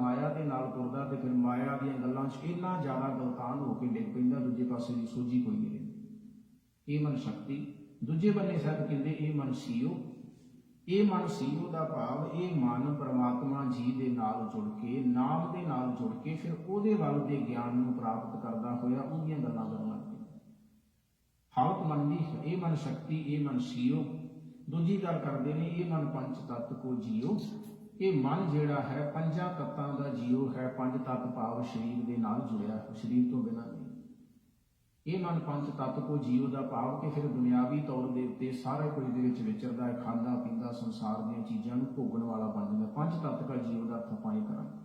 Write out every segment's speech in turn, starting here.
ਮਾਇਆ ਦੇ ਨਾਲ ਤੁਰਦਾ ਤੇ ਫਿਰ ਮਾਇਆ ਦੀਆਂ ਗੱਲਾਂ 'ਚ ਜ਼ਿਆਦਾ ਗਲਤਾਨ ਹੋ ਕੇ ਡਿੱਗ ਪੈਂਦਾ, ਦੂਜੇ ਪਾਸੇ ਦੀ ਸੋਝੀ ਕੋਈ ਨਹੀਂ ਰਹਿੰਦੀ। ਇਹ ਮਨ ਸ਼ਕਤੀ, ਦੂਜੇ ਬੰਨੇ ਸਾਹਿਬ ਕਹਿੰਦੇ ਇਹ ਮਨ ਸੀਓ। ਇਹ ਮਨ ਸੀਓ ਦਾ ਭਾਵ, ਇਹ ਮਨ ਪਰਮਾਤਮਾ ਜੀ ਦੇ ਨਾਲ ਜੁੜ ਕੇ, ਨਾਮ ਦੇ ਨਾਲ ਜੁੜ ਕੇ ਫਿਰ ਉਹਦੇ ਵੱਲ ਦੇ ਗਿਆਨ ਨੂੰ ਪ੍ਰਾਪਤ ਕਰਦਾ ਹੋਇਆ, ਉਹਦੀਆਂ ਗੱਲਾਂ ਕਰਨ ਲੱਗ ਪੈਂਦਾ ਹਾਲਤ ਮਨ ਦੀ, ਇਹ ਮਨ ਸ਼ਕਤੀ, ਇਹ ਮਨ ਸੀਓ। ਦੂਜੀ ਗੱਲ ਕਰਦੇ ਨੇ, ਇਹ ਮਨ ਪੰਜ ਤੱਤ ਕੋ ਜੀਓ। ਇਹ ਮਨ ਜਿਹੜਾ ਹੈ, ਪੰਜਾਂ ਤੱਤਾਂ ਦਾ ਜੀਵ ਹੈ, ਪੰਜ ਤੱਤ ਭਾਵ ਸਰੀਰ ਦੇ ਨਾਲ ਜੁੜਿਆ ਸਰੀਰ ਤੋਂ ਬਿਨਾਂ ਨਹੀਂ। ਇਹ ਮਨ ਪੰਜ ਤੱਤ ਕੋ ਜੀਓ ਦਾ ਭਾਵ ਕਿ ਫਿਰ ਦੁਨਿਆਵੀ ਤੌਰ ਦੇ ਉੱਤੇ ਸਾਰਾ ਕੁਝ ਦੇ ਵਿੱਚ ਵਿਚਰਦਾ ਹੈ, ਖਾਂਦਾ, ਪੀਂਦਾ, ਸੰਸਾਰ ਦੀਆਂ ਚੀਜ਼ਾਂ ਨੂੰ ਭੋਗਣ ਵਾਲਾ ਬਣ ਜਾਂਦਾ। ਪੰਜ ਤੱਤ ਦਾ ਜੀਓ ਦਾ ਅਰਥ ਆਪਾਂ ਇਹ ਕਰਾਂਗੇ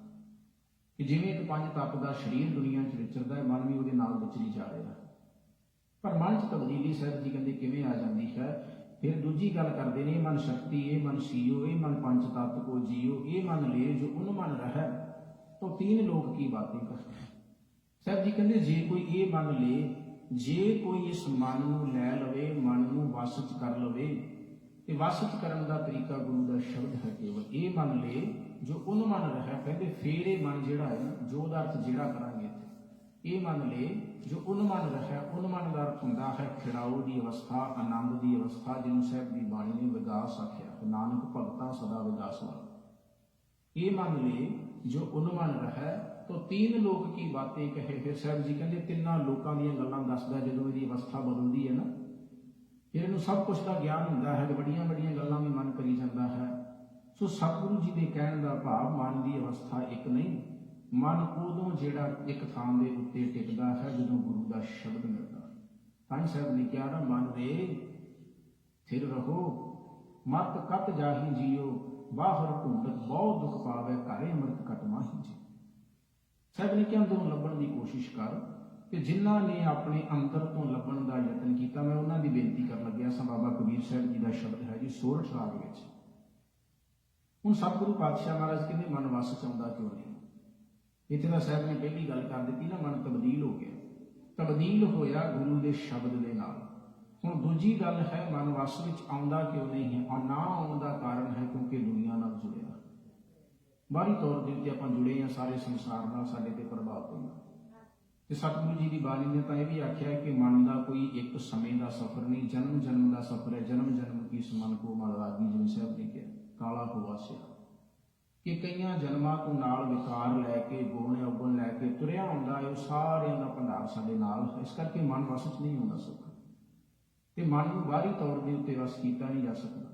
ਕਿ ਜਿਵੇਂ ਇੱਕ ਪੰਜ ਤੱਤ ਦਾ ਸਰੀਰ ਦੁਨੀਆ 'ਚ ਵਿਚਰਦਾ ਹੈ, ਮਨ ਵੀ ਉਹਦੇ ਨਾਲ ਵਿਚਰੀ ਜਾ ਰਿਹਾ ਪਰ ਮਨ 'ਚ ਤਬਦੀਲੀ ਸਾਹਿਬ ਜੀ ਕਹਿੰਦੇ ਕਿਵੇਂ ਆ ਜਾਂਦੀ ਹੈ? ਫਿਰ ਦੂਜੀ ਗੱਲ ਕਰਦੇ ਨੇ ਮਨ ਸ਼ਕਤੀ, ਇਹ ਮਨ ਸੀਓ, ਇਹ ਮਨ ਪੰਜ ਤੱਤ ਕੋ ਜੀਓ, ਇਹ ਮਨ ਲੈ ਜੋ ਉਨ ਮਨ ਰਹਿ। ਤੋ ਤੀਨ ਲੋਕ ਕੀ ਬਾतें ਕਰਤੇ ਸਾਹਿਬ ਜੀ ਕਹਿੰਦੇ, ਜੇ ਕੋਈ ਇਹ ਮੰਨ ਲੇ, ਜੇ ਕੋਈ ਇਸ ਮਨ ਨੂੰ ਲੈ ਲਵੇ, ਮਨ ਨੂੰ ਵਸ ਚ ਕਰ ਲਵੇ, ਤੇ ਵਸ ਚ ਕਰਨ ਦਾ ਤਰੀਕਾ ਗੁਰੂ ਦਾ ਸ਼ਬਦ ਹੈ ਕੇਵਲ ਇਹ ਮੰਨ ਲੇ ਜੋ ਉਨ ਮਨ ਰਹਿ। ਕਹਿੰਦੇ, ਫੇਰ ਇਹ ਮਨ ਜਿਹੜਾ ਹੈ, ਜੋ ਦਾ ਅਰਥ ਜਿਹੜਾ ਕਰਾਂਗੇ ਇਹ ਮੰਨ ਲਏ, ਜੋ ਉਨਮਨ ਮਨ ਉਨਮਨ ਦਾ ਅਰਥ ਹੁੰਦਾ ਹੈ, ਖਿੜਾਓ ਦੀ ਅਵਸਥਾ, ਆਨੰਦ ਦੀ ਅਵਸਥਾ, ਜਿਹਨੂੰ ਸਾਹਿਬ ਦੀ ਬਾਣੀ ਨੇ ਵਿਗਾਸ ਆਖਿਆ। ਨਾਨਕ ਭਗਤਾਂ ਸਦਾ ਵਿਗਾਸ ਵਾਲਾ। ਇਹ ਮੰਨ ਲਏ, ਜੋ ਉਨਮਨ ਰਹਿ ਤੋ ਤੀਨ ਲੋਕ ਕੀ ਬਾतें ਕਹੇ? ਫਿਰ ਸਾਹਿਬ ਜੀ ਕਹਿੰਦੇ, ਤਿੰਨਾਂ ਲੋਕਾਂ ਦੀਆਂ ਗੱਲਾਂ ਦੱਸਦਾ, ਜਦੋਂ ਇਹਦੀ ਅਵਸਥਾ ਬਦਲਦੀ ਹੈ ਨਾ। ਫਿਰ ਇਹਨੂੰ ਸਭ ਕੁਝ ਦਾ ਗਿਆਨ ਹੁੰਦਾ ਹੈ, ਤੇ ਵੱਡੀਆਂ ਵੱਡੀਆਂ ਗੱਲਾਂ ਵੀ ਮਨ ਕਰੀ ਜਾਂਦਾ ਹੈ। ਸੋ ਸਤਿਗੁਰੂ ਜੀ ਦੇ ਕਹਿਣ ਦਾ ਭਾਵ, ਮਨ ਦੀ ਅਵਸਥਾ ਇੱਕ ਨਹੀਂ ਮਨ ਉਦੋਂ ਜਿਹੜਾ ਇੱਕ ਥਾਂ ਦੇ ਉੱਤੇ ਟਿਕਦਾ ਹੈ ਜਦੋਂ ਗੁਰੂ ਦਾ ਸ਼ਬਦ ਮਿਲਦਾ ਹੈ। ਤਾਂ ਸਾਹਿਬ ਨੇ ਕਿਹਾ, ਨਾ ਮਨ ਰੇ, ਥਿਰ ਰਹੋ ਮਤ ਕਤ ਜਾਹੀ ਜੀਓ, ਬਾਹਰ ਢੂੰਡਤ ਬਹੁਤ ਦੁੱਖ ਪਾਵੇ, ਘਰੇ ਅੰਮ੍ਰਿਤ ਕਟ ਮਾਹੀ ਜੀ। ਸਾਹਿਬ ਨੇ ਕਿਹਾ, ਅੰਦਰੋਂ ਲੱਭਣ ਦੀ ਕੋਸ਼ਿਸ਼ ਕਰ ਤੇ ਜਿਨ੍ਹਾਂ ਨੇ ਆਪਣੇ ਅੰਦਰ ਤੋਂ ਲੱਭਣ ਦਾ ਯਤਨ ਕੀਤਾ, ਮੈਂ ਉਹਨਾਂ ਦੀ ਬੇਨਤੀ ਕਰਨ ਲੱਗਿਆ ਸਾਂ, ਬਾਬਾ ਕਬੀਰ ਸਾਹਿਬ ਜੀ ਦਾ ਸ਼ਬਦ ਹੈ ਜੀ ਸੋਰਠ ਰਾਗ ਵਿੱਚ। ਹੁਣ ਸਤਿਗੁਰੂ ਪਾਤਸ਼ਾਹ ਮਹਾਰਾਜ ਕਹਿੰਦੇ, ਮਨ ਵਸ ਚਾਹੁੰਦਾ ਕਿਉਂ ਨਹੀਂ? ਇੱਥੇ ਦਾ ਸਾਹਿਬ ਨੇ ਪਹਿਲੀ ਗੱਲ ਕਰ ਦਿੱਤੀ ਨਾ, ਮਨ ਤਬਦੀਲ ਹੋ ਗਿਆ। ਤਬਦੀਲ ਹੋਇਆ ਗੁਰੂ ਦੇ ਸ਼ਬਦ ਦੇ ਨਾਲ। ਹੁਣ ਦੂਜੀ ਗੱਲ ਹੈ, ਮਨ ਵਸ ਵਿੱਚ ਆਉਂਦਾ ਕਿਉਂ ਨਹੀਂ ਹੈ? ਔਰ ਨਾ ਆਉਣ ਦਾ ਕਾਰਨ ਹੈ ਕਿਉਂਕਿ ਦੁਨੀਆ ਨਾਲ ਜੁੜਿਆ। ਬਾਹਰੀ ਤੌਰ ਦੇ ਉੱਤੇ ਆਪਾਂ ਜੁੜੇ ਹਾਂ, ਸਾਰੇ ਸੰਸਾਰ ਨਾਲ ਸਾਡੇ ਤੇ ਪ੍ਰਭਾਵ ਪੈਂਦਾ। ਤੇ ਸਤਿਗੁਰੂ ਜੀ ਦੀ ਬਾਣੀ ਨੇ ਤਾਂ ਇਹ ਵੀ ਆਖਿਆ ਕਿ ਮਨ ਦਾ ਕੋਈ ਇੱਕ ਸਮੇਂ ਦਾ ਸਫ਼ਰ ਨਹੀਂ ਜਨਮ ਜਨਮ ਦਾ ਸਫ਼ਰ ਹੈ। ਜਨਮ ਜਨਮ ਕੀ ਸਮਨ ਕੋ ਮਲ ਜਿਵੇਂ ਸਾਹਿਬ ਨੇ ਕਿਹਾ, ਕਾਲਾ ਹੋਵਾ ਸਿਆ। ਕਿ ਕਈਆਂ ਜਨਮਾਂ ਤੋਂ ਨਾਲ ਵਿਕਾਰ ਲੈ ਕੇ ਗੁਣ ਔਗਣ ਲੈ ਕੇ ਤੁਰਿਆ ਹੁੰਦਾ ਹੈ, ਉਹ ਸਾਰਿਆਂ ਦਾ ਭੰਡਾਰ ਸਾਡੇ ਨਾਲ। ਇਸ ਕਰਕੇ ਮਨ ਵਸ ਚ ਨਹੀਂ ਹੁੰਦਾ ਸੁੱਖ। ਤੇ ਮਨ ਨੂੰ ਬਾਹਰੀ ਤੌਰ ਦੇ ਉੱਤੇ ਵਸ ਕੀਤਾ ਨਹੀਂ ਜਾ ਸਕਦਾ।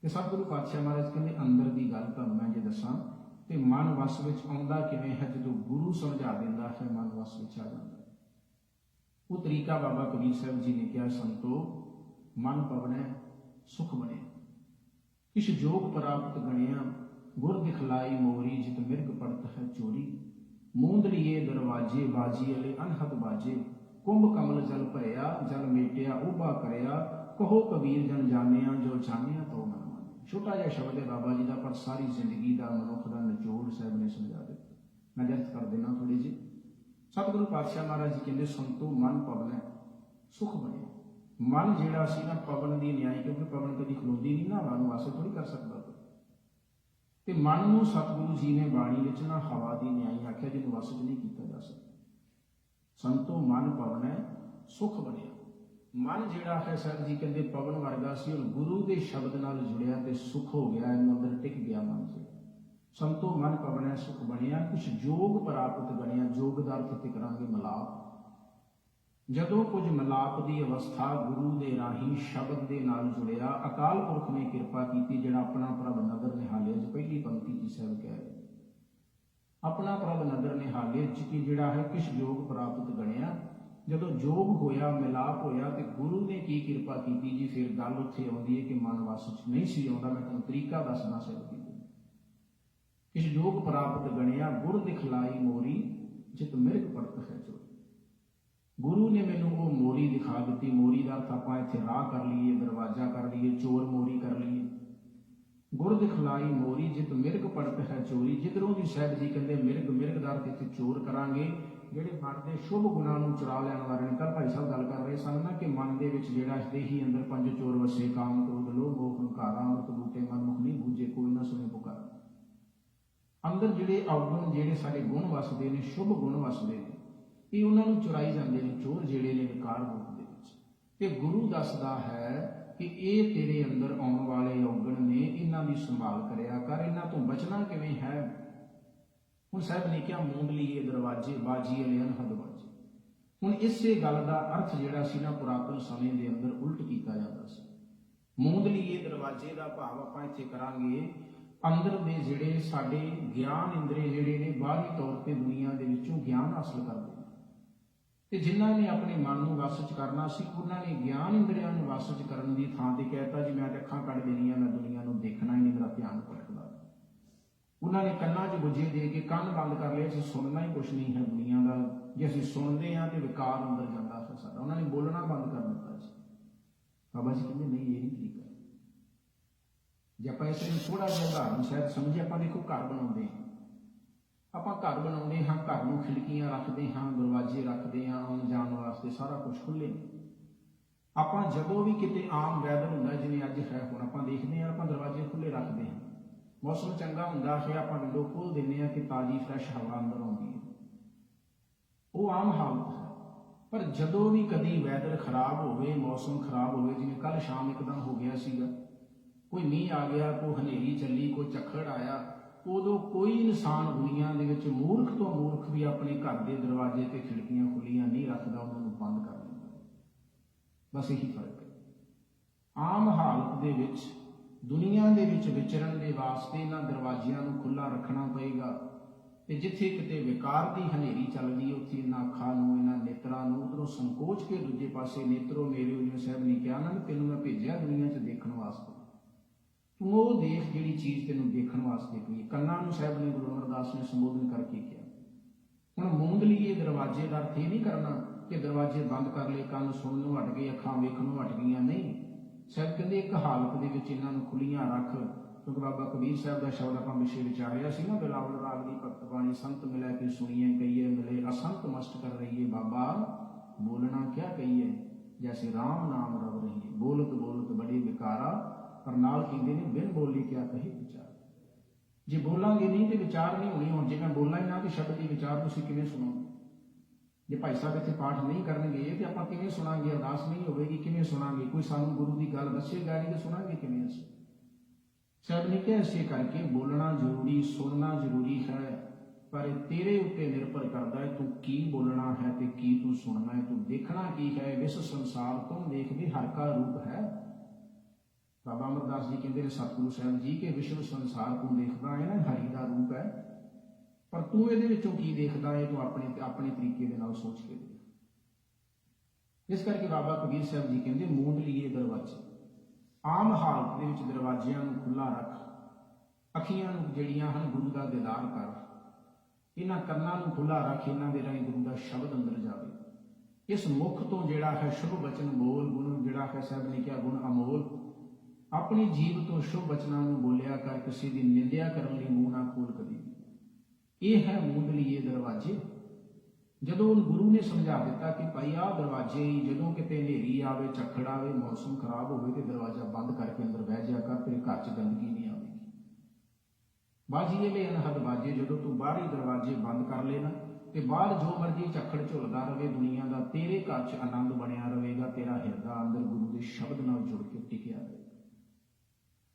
ਤੇ ਸਤਿਗੁਰੂ ਪਾਤਸ਼ਾਹ ਮਹਾਰਾਜ ਕਹਿੰਦੇ, ਅੰਦਰ ਦੀ ਗੱਲ ਤੁਹਾਨੂੰ ਮੈਂ ਜੇ ਦੱਸਾਂ, ਤੇ ਮਨ ਵਸ ਵਿੱਚ ਆਉਂਦਾ ਕਿਵੇਂ ਹੈ? ਜਦੋਂ ਗੁਰੂ ਸਮਝਾ ਦਿੰਦਾ ਹੈ, ਮਨ ਵਸ ਵਿੱਚ ਆ ਜਾਂਦਾ ਉਹ ਤਰੀਕਾ ਬਾਬਾ ਕਬੀਰ ਸਾਹਿਬ ਜੀ ਨੇ ਕਿਹਾ, ਸੰਤੋ, ਮਨ ਪਵਣੈ ਸੁਖ ਬਣੇ। ਕਿਛ ਜੋਗ ਪ੍ਰਾਪਤ ਗਣਿਆ ਗੁਰ ਦਿਖਲਾਈ ਮੋਰੀ ਜਿਤ ਮਿਰਗ ਪੜਤ ਹੈ ਚੋਰੀ। ਮੂੰਦ ਲੀਏ ਦਰਵਾਜੇ ਬਾਜੀ ਅਲੇ ਅਨਹਦ ਬਾਜੇ। ਕੁੰਭ ਕਮਲ ਜਲ ਭਰਿਆ, ਜਲ ਮੇਟਿਆ ਉਭਾ ਕਰਿਆ। ਕਹੋ ਕਬੀਰ ਜਨ ਜਾਣਿਆ, ਜੋ ਜਾਣਿਆ ਤੋ ਮਨ ਛੋਟਾ ਜਿਹਾ ਸ਼ਬਦ ਹੈ ਬਾਬਾ ਜੀ ਦਾ, ਪਰ ਸਾਰੀ ਜ਼ਿੰਦਗੀ ਦਾ ਮਨੁੱਖ ਦਾ ਨਿਚੋੜ ਸਾਹਿਬ ਨੇ ਸਮਝਾ ਦਿੱਤਾ। ਮੈਂ ਜਰਤ ਕਰ ਦੇਣਾ ਥੋੜੀ ਜੀ ਸਤਿਗੁਰੂ ਪਾਤਸ਼ਾਹ ਮਹਾਰਾਜ ਜੀ ਕਹਿੰਦੇ ਸੰਤੋ ਮਨ ਪਵਨੈ ਸੁਖ ਬਣਿਆ। ਮਨ ਜਿਹੜਾ ਸੀ ਨਾ, ਪਵਨ ਦੀ ਨਿਆਈ, ਕਿਉਂਕਿ ਪਵਨ ਕਦੀ ਖਲੋਦੀ ਨਹੀਂ ਨਾ ਹਵਾ ਨੂੰ ਆਸੇ ਥੋੜੀ ਕਰ ਸਕਦਾ। ਤੇ ਮਨ ਨੂੰ ਸਤਿਗੁਰੂ ਜੀ ਨੇ ਬਾਣੀ ਵਿੱਚ ਨਾ ਹਵਾ ਦੀ ਨਿਆਈ ਆਖਿਆ, ਜਿਹਨੂੰ ਵਸ ਨਹੀਂ ਕੀਤਾ ਜਾ ਸਕਦਾ। ਸੰਤੋ ਮਨ ਪਵਨੈ ਸੁਖ ਬਣਿਆ ਮਨ ਜਿਹੜਾ ਹੈ, ਸਰ ਜੀ ਕਹਿੰਦੇ ਪਵਨ ਵਰਗਾ ਸੀ ਉਹ ਗੁਰੂ ਦੇ ਸ਼ਬਦ ਨਾਲ ਜੁੜਿਆ ਤੇ ਸੁਖ ਹੋ ਗਿਆ, ਇਹਨੂੰ ਅੰਦਰ ਟਿਕ ਗਿਆ ਮਨ ਚ ਸੰਤੋ ਮਨ ਪਵਨੈ ਸੁਖ ਬਣਿਆ, ਕੁਛ ਜੋਗ ਪ੍ਰਾਪਤ ਬਣਿਆ ਜੋਗ ਦਾ ਅਰਥ ਕਰਾਂਗੇ? ਮਲਾਪ। ਜਦੋਂ ਕੁਝ ਮਲਾਪ ਦੀ ਅਵਸਥਾ ਗੁਰੂ ਦੇ ਰਾਹੀਂ ਸ਼ਬਦ ਦੇ ਨਾਲ ਜੁੜਿਆ, ਅਕਾਲ ਪੁਰਖ ਨੇ ਕਿਰਪਾ ਕੀਤੀ, ਜਿਹੜਾ ਆਪਣਾ ਪ੍ਰਭ ਨਦਰ ਨਿਹਾਲਿਆ ਜੀ ਪਹਿਲੀ ਪੰਕਤੀ ਜੀ ਸਾਹਿਬ ਕਹਿ ਰਹੇ ਆਪਣਾ ਪ੍ਰਭ ਨਦਰ ਨਿਹਾਲੇ ਜੀ ਕੀ ਜਿਹੜਾ ਹੈ ਕਿਸ ਯੋਗ ਪ੍ਰਾਪਤ ਗਣਿਆ ਜਦੋਂ ਜੋਗ ਹੋਇਆ, ਮਿਲਾਪ ਹੋਇਆ, ਤੇ ਗੁਰੂ ਨੇ ਕੀ ਕਿਰਪਾ ਕੀਤੀ ਜੀ? ਫਿਰ ਗੱਲ ਉੱਥੇ ਆਉਂਦੀ ਹੈ ਕਿ ਮਨ ਵਸ ਚ ਨਹੀਂ ਸੀ ਆਉਂਦਾ। ਮੈਂ ਤੁਹਾਨੂੰ ਤਰੀਕਾ ਦੱਸਣਾ ਸਿਰਫ ਕਿਸ ਯੋਗ ਪ੍ਰਾਪਤ ਗਣਿਆ ਗੁਰ ਦਿਖਲਾਈ ਮੋਰੀ, ਜਿਤ ਮਿਰਗ ਪਰਤ ਹੈ ਚੋਰੀ। ਗੁਰੂ ਨੇ ਮੈਨੂੰ ਉਹ ਮੋਰੀ ਦਿਖਾ ਦਿੱਤੀ। ਮੋਰੀ ਦਾ ਅਰਥ ਆਪਾਂ ਇੱਥੇ ਰਾਹ ਕਰ ਲਈਏ, ਦਰਵਾਜ਼ਾ ਕਰ ਲਈਏ, ਚੋਰ ਮੋਰੀ ਕਰ ਲਈਏ। ਗੁਰ ਦਿਖਲਾਈ ਮੋਰੀ, ਜਿਤ ਮਿਰਗ ਪੜਤ ਹੈ ਚੋਰੀ। ਜਿੱਧਰੋਂ ਦੀ ਸਾਹਿਬ ਜੀ ਕਹਿੰਦੇ ਮਿਰਗ ਮਿਰਗ ਦਾ ਚੋਰ ਕਰਾਂਗੇ, ਜਿਹੜੇ ਮਨ ਦੇ ਸ਼ੁਭ ਗੁਣਾਂ ਨੂੰ ਚੁਰਾ ਲੈਣ ਵਾਲੇ ਨੇ। ਕੱਲ ਭਾਈ ਸਾਹਿਬ ਗੱਲ ਕਰ ਰਹੇ ਸਨ ਨਾ ਕਿ ਮਨ ਦੇ ਵਿੱਚ ਜਿਹੜਾ ਦੇਹੀ ਅੰਦਰ ਪੰਜ ਚੋਰ ਵਸੇ, ਕਾਮ ਕ੍ਰੋਧ, ਲੋਭ, ਮੋਹ, ਹੰਕਾਰਾ ਅੰਮ੍ਰਿਤ ਬੂਟੇ, ਮਨ ਮੁਖ ਨਹੀਂ ਬੂਝੇ, ਕੋਈ ਨਾ ਸੁਣੇ ਪੁਕਾਰ। ਅੰਦਰ ਜਿਹੜੇ ਔਗਣ, ਜਿਹੜੇ ਸਾਡੇ ਗੁਣ ਵਸਦੇ ਨੇ, ਸ਼ੁਭ ਗੁਣ ਵਸਦੇ ਨੇ, ਇਹ ਉਹਨਾਂ ਨੂੰ ਚੁਰਾਈ ਜਾਂਦੇ ਨੇ ਚੋਰ ਜਿਹੜੇ ਨੇ ਵਿਕਾਰ ਰੂਪ ਦੇ ਵਿੱਚ। ਤੇ ਗੁਰੂ ਦੱਸਦਾ ਹੈ ਕਿ ਇਹ ਤੇਰੇ ਅੰਦਰ ਆਉਣ ਵਾਲੇ ਔਗਣ ਨੇ ਦੀ ਸੰਭਾਲ ਕਰਿਆ ਕਰ ਇਹਨਾਂ ਤੋਂ ਬਚਣਾ ਕਿਵੇਂ ਹੈ? ਹੁਣ ਸਾਹਿਬ ਨੇ ਕਿਹਾ ਮੂੰਦ ਲਈਏ ਦਰਵਾਜ਼ੇ, ਬਾਜੀ ਵਾਲੇ ਅਨਹਦ ਬਾਜੀ। ਹੁਣ ਇਸੇ ਗੱਲ ਦਾ ਅਰਥ ਜਿਹੜਾ ਸੀ ਨਾ, ਪੁਰਾਤਨ ਸਮੇਂ ਦੇ ਅੰਦਰ ਉਲਟ ਕੀਤਾ ਜਾਂਦਾ ਸੀ। ਮੂੰਦ ਲਈਏ ਦਰਵਾਜ਼ੇ ਦਾ ਭਾਵ ਆਪਾਂ ਇੱਥੇ ਕਰਾਂਗੇ, ਅੰਦਰ ਦੇ ਜਿਹੜੇ ਸਾਡੇ ਗਿਆਨ ਇੰਦਰੀ ਜਿਹੜੇ ਨੇ, ਬਾਹਰੀ ਤੌਰ ਤੇ ਦੁਨੀਆ ਦੇ ਵਿੱਚੋਂ ਗਿਆਨ ਹਾਸਲ ਕਰਦੇ ਨੇ। ਤੇ ਜਿਨ੍ਹਾਂ ਨੇ ਆਪਣੇ ਮਨ ਨੂੰ ਵਸ ਚ ਕਰਨਾ ਸੀ, ਉਹਨਾਂ ਨੇ ਗਿਆਨ ਇੰਦਰੀਆਂ ਨੂੰ ਵਸ ਚ ਕਰਨ ਦੀ ਥਾਂ ਤੇ ਕਹਿਤਾ ਜੀ, ਮੈਂ ਅੱਖਾਂ ਕੱਢ ਦੇਣੀਆਂ, ਮੈਂ ਦੁਨੀਆ ਨੂੰ ਦੇਖਣਾ ਹੀ ਨਹੀਂ, ਮੇਰਾ ਧਿਆਨ ਭਟਕਦਾ। ਉਹਨਾਂ ਨੇ ਕੰਨਾਂ 'ਚ ਗੁੱਝੇ ਦੇ ਕੇ ਕੰਨ ਬੰਦ ਕਰ ਲਏ, ਅਸੀਂ ਸੁਣਨਾ ਹੀ ਕੁਛ ਨਹੀਂ ਹੈ ਦੁਨੀਆ ਦਾ। ਜੇ ਅਸੀਂ ਸੁਣਦੇ ਹਾਂ ਤੇ ਵਿਕਾਰ ਅੰਦਰ ਜਾਂਦਾ ਫਿਰ ਸਾਡਾ। ਉਹਨਾਂ ਨੇ ਬੋਲਣਾ ਬੰਦ ਕਰ ਦਿੱਤਾ ਜੀ। ਬਾਬਾ ਜੀ ਕਹਿੰਦੇ, ਨਹੀਂ, ਇਹ ਨਹੀਂ ਤਰੀਕਾ ਜੇ ਆਪਾਂ ਇਸ ਨੂੰ ਥੋੜਾ ਜਿਹਾ ਉਦਾਹਰਨ ਸ਼ਾਇਦ ਸਮਝੇ ਆਪਾਂ ਦੇਖੋ ਘਰ ਬਣਾਉਂਦੇ ਹਾਂ। ਆਪਾਂ ਘਰ ਬਣਾਉਂਦੇ ਹਾਂ, ਘਰ ਨੂੰ ਖਿੜਕੀਆਂ ਰੱਖਦੇ ਹਾਂ, ਦਰਵਾਜ਼ੇ ਰੱਖਦੇ ਹਾਂ, ਆਉਣ ਜਾਣ ਵਾਸਤੇ ਸਾਰਾ ਕੁਝ ਖੁੱਲੇ ਆਪਾਂ ਜਦੋਂ ਵੀ ਕਿਤੇ ਆਮ ਵੈਦਰ ਹੁੰਦਾ, ਜਿਵੇਂ ਅੱਜ ਹੈ, ਹੁਣ ਆਪਾਂ ਦੇਖਦੇ ਹਾਂ, ਆਪਾਂ ਦਰਵਾਜ਼ੇ ਖੁੱਲੇ ਰੱਖਦੇ ਹਾਂ। ਮੌਸਮ ਚੰਗਾ ਹੁੰਦਾ ਹੈ ਆਪਾਂ ਵਿੰਡੋ ਖੋਲ ਦਿੰਦੇ ਹਾਂ ਕਿ ਤਾਜ਼ੀ ਫਰੈਸ਼ ਹਵਾ ਅੰਦਰ ਆਉਂਦੀ ਹੈ। ਉਹ ਆਮ ਹਾਲਤ ਹੈ। ਪਰ ਜਦੋਂ ਵੀ ਕਦੀ ਵੈਦਰ ਖਰਾਬ ਹੋਵੇ, ਮੌਸਮ ਖਰਾਬ ਹੋਵੇ, ਜਿਵੇਂ ਕੱਲ ਸ਼ਾਮ ਇੱਕਦਮ ਹੋ ਗਿਆ ਸੀਗਾ, ਕੋਈ ਮੀਂਹ ਆ ਗਿਆ, ਕੋਈ ਹਨੇਰੀ ਚੱਲੀ, ਕੋਈ ਝੱਖੜ ਆਇਆ ਉਦੋਂ ਕੋਈ ਇਨਸਾਨ ਦੁਨੀਆ ਦੇ ਵਿੱਚ ਮੂਰਖ ਤੋਂ ਮੂਰਖ ਵੀ ਆਪਣੇ ਘਰ ਦੇ ਦਰਵਾਜ਼ੇ ਤੇ ਖਿੜਕੀਆਂ ਖੁੱਲੀਆਂ ਨਹੀਂ ਰੱਖਦਾ, ਉਹਨਾਂ ਨੂੰ ਬੰਦ ਕਰ ਦਿੰਦਾ। ਬਸ ਇਹੀ ਫ਼ਰਕ ਹੈ। ਆਮ ਹਾਲਤ ਦੇ ਵਿੱਚ, ਦੁਨੀਆ ਦੇ ਵਿੱਚ ਵਿਚਰਨ ਦੇ ਵਾਸਤੇ ਇਹਨਾਂ ਦਰਵਾਜ਼ਿਆਂ ਨੂੰ ਖੁੱਲਾ ਰੱਖਣਾ ਪਏਗਾ ਤੇ ਜਿੱਥੇ ਕਿਤੇ ਵਿਕਾਰ ਦੀ ਹਨੇਰੀ ਚੱਲਦੀ ਉੱਥੇ ਇਹਨਾਂ ਅੱਖਾਂ ਨੂੰ, ਇਹਨਾਂ ਨੇਤਰਾਂ ਨੂੰ, ਉਧਰੋਂ ਸੰਕੋਚ ਕੇ ਦੂਜੇ ਪਾਸੇ ਨੇਤਰੋ, ਮੇਰੇ ਜਿਵੇਂ ਸਾਹਿਬ ਨੇ ਕਿਹਾ ਨਾ ਤੈਨੂੰ ਮੈਂ ਭੇਜਿਆ ਦੁਨੀਆ 'ਚ ਦੇਖਣ ਵਾਸਤੇ। ਉਹ ਦੇਖ ਜਿਹੜੀ ਚੀਜ਼ ਤੈਨੂੰ ਦੇਖਣ ਵਾਸਤੇ ਪਈ ਕੰਨਾਂ ਨੂੰ ਸਾਹਿਬ ਨੇ ਗੁਰੂ ਅਮਰਦਾਸ ਨੇ ਸੰਬੋਧਨ ਕਰਕੇ ਕਿਹਾ। ਹੁਣ ਮੂੰਦ ਲਈਏ ਦਰਵਾਜ਼ੇ ਦਾ ਅਰਥ ਇਹ ਨਹੀਂ ਕਰਨਾ ਕਿ ਦਰਵਾਜ਼ੇ ਬੰਦ ਕਰ ਲਏ, ਕੰਨ ਸੁਣਨ ਨੂੰ ਹਟ ਗਏ, ਅੱਖਾਂ ਵੇਖਣ ਨੂੰ ਹਟ ਗਈਆਂ। ਨਹੀਂ। ਸਾਹਿਬ ਕਹਿੰਦੇ ਇੱਕ ਹਾਲਤ ਦੇ ਵਿੱਚ ਇਹਨਾਂ ਨੂੰ ਖੁੱਲੀਆਂ ਰੱਖ। ਕਿਉਂਕਿ ਬਾਬਾ ਕਬੀਰ ਸਾਹਿਬ ਦਾ ਸ਼ਬਦ ਆਪਾਂ ਵਿਸ਼ੇ ਵਿਚਾਰਿਆ ਸੀ ਨਾ, ਬਿਲਾਵਲ ਰਾਗ ਦੀ ਭਗਤ ਬਾਣੀ, ਸੰਤ ਮਿਲਿਆ ਕੇ ਸੁਣੀਏ, ਕਹੀਏ, ਮਿਲੇ, ਅਸੰਤ ਮਸਤ ਕਰ ਰਹੀਏ। ਬਾਬਾ, ਬੋਲਣਾ ਕਿਆ ਕਹੀਏ? ਜੈਸੇ RAM ਨਾਮ ਰਵ ਰਹੀਏ। ਬੋਲਤ ਬੋਲਤ ਬੜੀ ਵਿਕਾਰਾ ਪਰ ਨਾਲ ਕਹਿੰਦੇ ਨੇ, ਬਿਨ ਬੋਲੀ ਕਿਆ ਕਹੀ ਵਿਚਾਰ? ਜੇ ਬੋਲਾਂਗੇ ਨਹੀਂ ਤੇ ਵਿਚਾਰ ਨਹੀਂ ਹੋਣੀ ਹੁਣ ਜੇ ਮੈਂ ਬੋਲਾਂ ਹੀ ਨਾ ਤੇ ਸ਼ਬਦ ਦੀ ਵਿਚਾਰ ਤੁਸੀਂ ਕਿਵੇਂ ਸੁਣੋਗੇ? ਜੇ ਭਾਈ ਸਾਹਿਬ ਇੱਥੇ ਪਾਠ ਨਹੀਂ ਕਰਨਗੇ, ਤੇ ਆਪਾਂ ਕਿਵੇਂ ਸੁਣਾਂਗੇ? ਅਰਦਾਸ ਨਹੀਂ ਹੋਵੇਗੀ, ਕਿਵੇਂ ਸੁਣਾਂਗੇ? ਕੋਈ ਸਾਨੂੰ ਗੁਰੂ ਦੀ ਗੱਲ ਦੱਸੇਗਾ ਨਹੀਂ ਤੇ ਸੁਣਾਂਗੇ ਕਿਵੇਂ ਅਸੀਂ? ਸਾਹਿਬ ਨੇ ਕਿਹਾ ਇਸੇ ਕਰਕੇ, ਬੋਲਣਾ ਜ਼ਰੂਰੀ, ਸੁਣਨਾ ਜ਼ਰੂਰੀ ਹੈ, ਪਰ ਤੇਰੇ ਉੱਤੇ ਨਿਰਭਰ ਕਰਦਾ ਹੈ, ਤੂੰ ਕੀ ਬੋਲਣਾ ਹੈ ਤੇ ਕੀ ਤੂੰ ਸੁਣਨਾ ਹੈ, ਤੂੰ ਦੇਖਣਾ ਕੀ ਹੈ ਵਿਸ ਸੰਸਾਰ ਤੋਂ ਦੇਖਦੇ ਹਰ ਕਾ ਰੂਪ ਹੈ। ਬਾਬਾ ਅਮਰਦਾਸ ਜੀ ਕਹਿੰਦੇ ਨੇ, ਸਤਿਗੁਰੂ ਸਾਹਿਬ ਜੀ ਕਿ ਵਿਸ਼ਵ ਸੰਸਾਰ ਤੂੰ ਦੇਖਦਾ ਹੈ ਨਾ, ਹਰੀ ਦਾ ਰੂਪ ਹੈ। ਪਰ ਤੂੰ ਇਹਦੇ ਵਿੱਚੋਂ ਕੀ ਦੇਖਦਾ ਹੈ, ਤੂੰ ਆਪਣੇ ਆਪਣੇ ਤਰੀਕੇ ਦੇ ਨਾਲ ਸੋਚ ਕੇ ਦੇਖ। ਇਸ ਕਰਕੇ ਬਾਬਾ ਕਬੀਰ ਸਾਹਿਬ ਜੀ ਕਹਿੰਦੇ ਮੂੰਦ ਲਈਏ ਦਰਵਾਜ਼ੇ। ਆਮ ਹਾਲਤ ਦੇ ਵਿੱਚ ਦਰਵਾਜ਼ਿਆਂ ਨੂੰ ਖੁੱਲਾ ਰੱਖ। ਅੱਖੀਆਂ ਨੂੰ ਜਿਹੜੀਆਂ ਹਨ, ਗੁਰੂ ਦਾ ਦੀਦਾਰ ਕਰ। ਇਹਨਾਂ ਕੰਨਾਂ ਨੂੰ ਖੁੱਲਾ ਰੱਖ, ਇਹਨਾਂ ਦੇ ਰਾਹੀਂ ਗੁਰੂ ਦਾ ਸ਼ਬਦ ਅੰਦਰ ਜਾਵੇ। ਇਸ ਮੁਖ ਤੋਂ ਜਿਹੜਾ ਹੈ, ਸ਼ੁਭ ਬਚਨ ਬੋਲ, ਗੁਣ ਜਿਹੜਾ ਹੈ ਸਾਹਿਬ ਨੇ ਕਿਹਾ ਗੁਣ ਅਮੋਲ। ਆਪਣੀ ਜੀਵ ਤੋਂ ਸ਼ੁਭ ਬਚਨਾਂ ਨੂੰ ਬੋਲਿਆ ਕਰ, ਕਿਸੇ ਦੀ ਨਿੰਦਿਆ ਕਰਨ ਲਈ ਮੂੰਹ ਨਾ ਖੋਲ ਕਦੀ। ਇਹ ਹੈ ਮੂੰਦ ਲਈਏ ਦਰਵਾਜ਼ੇ। ਜਦੋਂ ਗੁਰੂ ਨੇ ਸਮਝਾ ਦਿੱਤਾ ਕਿ ਭਾਈ ਆਹ ਦਰਵਾਜ਼ੇ ਜਦੋਂ ਕਿਤੇ ਹਨੇਰੀ ਆਵੇ, ਝੱਖੜ ਆਵੇ, ਮੌਸਮ ਖਰਾਬ ਹੋਵੇ ਤੇ ਦਰਵਾਜ਼ਾ ਬੰਦ ਕਰਕੇ ਅੰਦਰ ਬਹਿ ਜਾ ਕਰ, ਤੇਰੇ ਘਰ 'ਚ ਗੰਦਗੀ ਨਹੀਂ ਆਵੇਗੀ। ਬਾਜੀਏ ਇਹ ਅਨਹਦ ਬਾਜੇ, ਜਦੋਂ ਤੂੰ ਬਾਹਰੀ ਦਰਵਾਜ਼ੇ ਬੰਦ ਕਰ ਲੈਣਾ ਤੇ ਬਾਹਰ ਜੋ ਮਰਜ਼ੀ ਝੱਖੜ ਝੁਲਦਾ ਰਵੇ ਦੁਨੀਆ ਦਾ, ਤੇਰੇ ਘਰ 'ਚ ਆਨੰਦ ਬਣਿਆ ਰਹੇਗਾ ਤੇਰਾ ਹਿਰਦਾ ਅੰਦਰ ਗੁਰੂ ਦੇ ਸ਼ਬਦ ਨਾਲ ਜੁੜ ਕੇ ਟਿਕਿਆ ਰਹੇਗਾ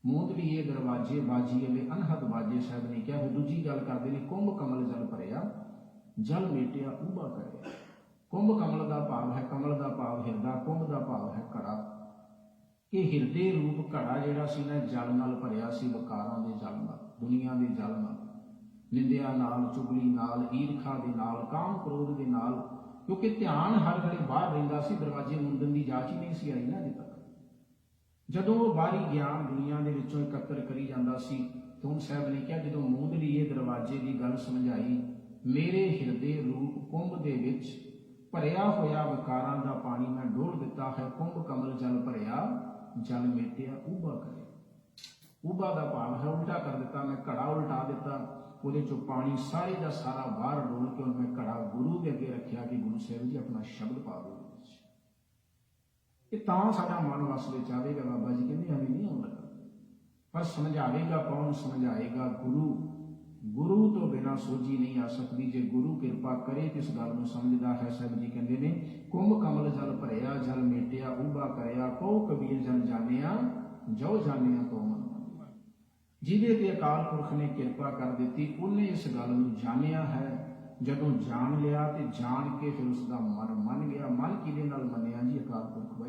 ਮੂੰਦ ਲਈਏ ਦਰਵਾਜ਼ੇ ਬਾਜੀ ਵਾਲੇ ਅਨਹਦ ਬਾਜੇ ਸਾਹਿਬ ਨੇ ਕਿਹਾ ਫਿਰ ਦੂਜੀ ਗੱਲ ਕਰਦੇ ਨੇ, ਕੁੰਭ ਕਮਲ ਜਲ ਭਰਿਆ, ਜਲ ਮੇਟਿਆ ਉਭਾ ਕਰਿਆ। ਕੁੰਭ ਕਮਲ ਦਾ ਭਾਵ ਹੈ ਕਮਲ ਦਾ ਭਾਵ ਹਿਰਦਾ, ਕੁੰਭ ਦਾ ਭਾਵ ਹੈ ਘੜਾ। ਇਹ ਹਿਰਦੇ ਰੂਪ ਘੜਾ ਜਿਹੜਾ ਸੀ ਨਾ ਜਲ ਨਾਲ ਭਰਿਆ ਸੀ ਵਕਾਰਾਂ ਦੇ ਜਲ ਨਾਲ, ਦੁਨੀਆ ਦੇ ਜਲ ਨਾਲ। ਨਿੰਦਿਆ ਨਾਲ, ਚੁਗਲੀ ਨਾਲ, ਈਰਖਾ ਦੇ ਨਾਲ, ਕਾਮ ਕ੍ਰੋਧ ਦੇ ਨਾਲ, ਕਿਉਂਕਿ ਧਿਆਨ ਹਰ ਵੇਲੇ ਬਾਹਰ ਰਹਿੰਦਾ ਸੀ, ਦਰਵਾਜ਼ੇ ਮੁੰਦਨ ਦੀ ਜਾਂਚ ਹੀ ਨਹੀਂ ਸੀ ਆਈ ਨਾ ਅਜੇ ਤੱਕ। ਜਦੋਂ ਉਹ ਬਾਹਰੀ ਗਿਆਨ ਦੁਨੀਆ ਦੇ ਵਿੱਚੋਂ ਇਕੱਤਰ ਕਰੀ ਜਾਂਦਾ ਸੀ, ਤੂੰ ਸਾਹਿਬ ਨੇ ਕਿਹਾ, ਜਦੋਂ ਮੂੰਹ ਲਈਏ ਦਰਵਾਜ਼ੇ ਦੀ ਗੱਲ ਸਮਝਾਈ, ਮੇਰੇ ਹਿਰਦੇ ਰੂਪ ਕੁੰਭ ਦੇ ਵਿੱਚ ਭਰਿਆ ਹੋਇਆ ਵਿਕਾਰਾਂ ਦਾ ਪਾਣੀ ਮੈਂ ਡੋਲ ਦਿੱਤਾ ਹੈ, ਕੁੰਭ ਕਮਲ ਜਲ ਭਰਿਆ, ਜਲ ਮੇਟਿਆ ਉਭਾ ਕਰੇ। ਉਭਾ ਦਾ ਭਾਵ ਹੈ, ਉਲਟਾ ਕਰ ਦਿੱਤਾ, ਮੈਂ ਘੜਾ ਉਲਟਾ ਦਿੱਤਾ, ਉਹਦੇ ਚੋਂ ਪਾਣੀ ਸਾਰੇ ਦਾ ਸਾਰਾ ਬਾਹਰ ਡੋਲ ਕੇ ਉਹ ਮੈਂ ਘੜਾ ਗੁਰੂ ਦੇ ਅੱਗੇ ਰੱਖਿਆ ਕਿ ਗੁਰੂ ਸਾਹਿਬ ਜੀ ਆਪਣਾ ਸ਼ਬਦ ਪਾ ਦਿਓ। ਇਹ ਤਾਂ ਸਾਡਾ ਮਨ ਵਸ ਵਿੱਚ ਆਵੇਗਾ, ਬਾਬਾ ਜੀ ਕਹਿੰਦੇ ਐਵੇਂ ਨਹੀਂ ਆਉਂਦਾ। ਪਰ ਸਮਝਾਵੇਗਾ ਕੌਣ? ਸਮਝਾਏਗਾ ਗੁਰੂ। ਗੁਰੂ ਤੋਂ ਬਿਨਾ ਸੋਝੀ ਨਹੀਂ ਆ ਸਕਦੀ। ਜੇ ਗੁਰੂ ਕਿਰਪਾ ਕਰੇ, ਤੇ ਇਸ ਗੱਲ ਨੂੰ ਸਮਝਦਾ ਹੈ, ਸਾਹਿਬ ਜੀ ਕਹਿੰਦੇ ਨੇ, ਕੁੰਭ ਕਮਲ ਜਲ ਭਰਿਆ, ਜਲ ਮੇਟਿਆ ਉਭਾ ਕਰਿਆ ਕੋ ਕਬੀਰ ਜਨ ਜਾਣਿਆ ਜੋ ਜਾਣਿਆ ਕੋ ਮਨ ਮੰਨਿਆ। ਜਿਹਦੇ ਤੇ ਅਕਾਲ ਪੁਰਖ ਨੇ ਕਿਰਪਾ ਕਰ ਦਿੱਤੀ, ਉਹਨੇ ਇਸ ਗੱਲ ਨੂੰ ਜਾਣਿਆ ਹੈ। ਜਦੋਂ ਜਾਣ ਲਿਆ ਤੇ ਜਾਣ ਕੇ ਫਿਰ ਉਸ ਦਾ ਮਨ ਮੰਨ ਗਿਆ। ਮਨ ਕਿਹਦੇ ਨਾਲ ਮੰਨਿਆ ਜੀ? ਅਕਾਲ ਪੁਰਖ